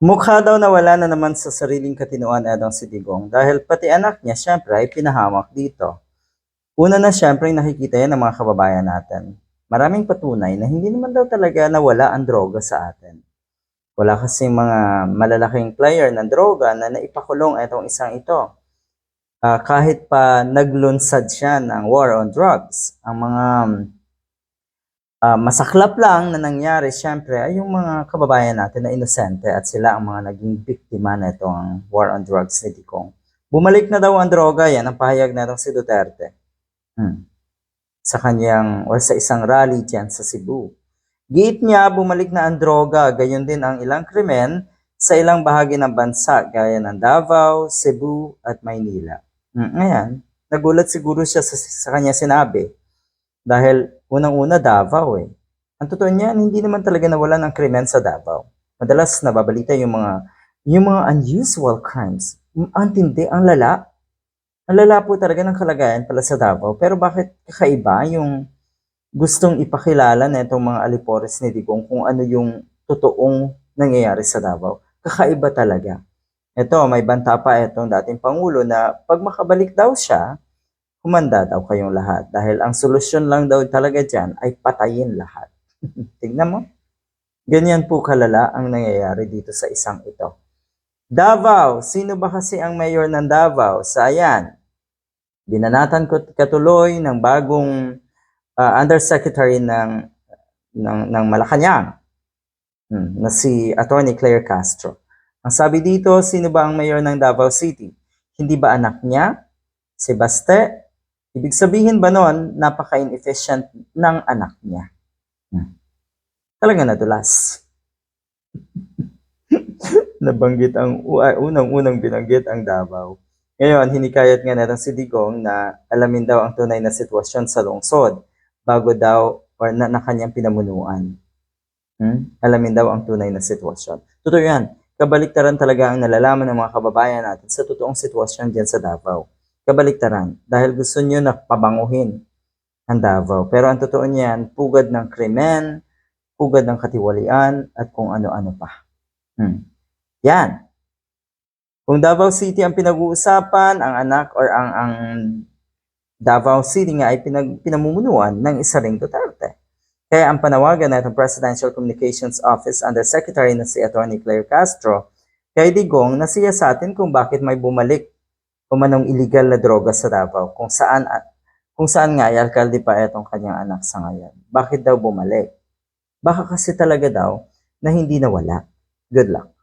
Mukha daw na wala na naman sa sariling katinoan Edong si Digong dahil pati anak niya syempre ay pinahamak dito. Una na syempre nakikita yan ng mga kababayan natin. Maraming patunay na hindi naman daw talaga nawala ang droga sa atin. Wala kasi mga malalaking player ng droga na naipakulong itong isang ito. Ah, kahit pa naglunsad siya ng war on drugs, ang mga Ah, masaklap lang na nangyari syempre ay yung mga kababayan natin na inosente at sila ang mga naging biktima na itong war on drugs ni Digong. Bumalik na daw ang droga, yan ang pahayag na si Duterte. Hmm. Sa kanyang, or sa isang rally dyan sa Cebu. Giit niya, bumalik na ang droga, gayon din ang ilang krimen sa ilang bahagi ng bansa, gaya ng Davao, Cebu, at Maynila. Hmm, ngayon, nagulat siguro siya sa, sa kanya sinabi, dahil unang-una Davao eh. Ang totoo niyan, hindi naman talaga nawala ng krimen sa Davao. Madalas nababalita yung mga yung mga unusual crimes. Ang tindi, ang lala. Ang lala po talaga ng kalagayan pala sa Davao. Pero bakit kakaiba yung gustong ipakilala na itong mga alipores ni Digong kung ano yung totoong nangyayari sa Davao? Kakaiba talaga. Ito, may banta pa itong dating Pangulo na pag makabalik daw siya, humanda daw kayong lahat. Dahil ang solusyon lang daw talaga dyan ay patayin lahat. Tignan mo. Ganyan po kalala ang nangyayari dito sa isang ito. Davao, sino ba kasi ang mayor ng Davao? Sayan. Binanatan ko katuloy ng bagong ah, undersecretary ng, ng, ng Malacanang hmm, na si Attorney Claire Castro. Ang sabi dito, sino ba ang mayor ng Davao City? Hindi ba anak niya? Si Baste? Ibig sabihin ba nun, napaka-inefficient ng anak niya? Hmm. Talaga nadulas. Nabanggit ang unang-unang binanggit ang Davao. Ngayon, hinikayat nga natin si Digong na alamin daw ang tunay na sitwasyon sa lungsod bago daw or na, na kanyang pinamunuan. Hmm? Alamin daw ang tunay na sitwasyon. Totoo yan. Kabaliktaran talaga ang nalalaman ng mga kababayan natin sa totoong sitwasyon dyan sa Davao. Kabaliktaran. Dahil gusto nyo na pabanguhin ang Davao. Pero ang totoo niyan, pugad ng krimen, pugad ng katiwalian, at kung ano-ano pa. Hmm. Yan. Kung Davao City ang pinag-uusapan, ang anak or ang ang Davao City nga ay pinag, pinamumunuan ng isa ring Duterte. Kaya ang panawagan na itong Presidential Communications Office under Secretary na si Attorney Claire Castro kay Digong na siya sa atin kung bakit may bumalik umanong illegal na droga sa Davao kung saan kung saan nga ay alkalde pa itong kanyang anak sa ngayon. Bakit daw bumalik? Baka kasi talaga daw na hindi nawala. Good luck.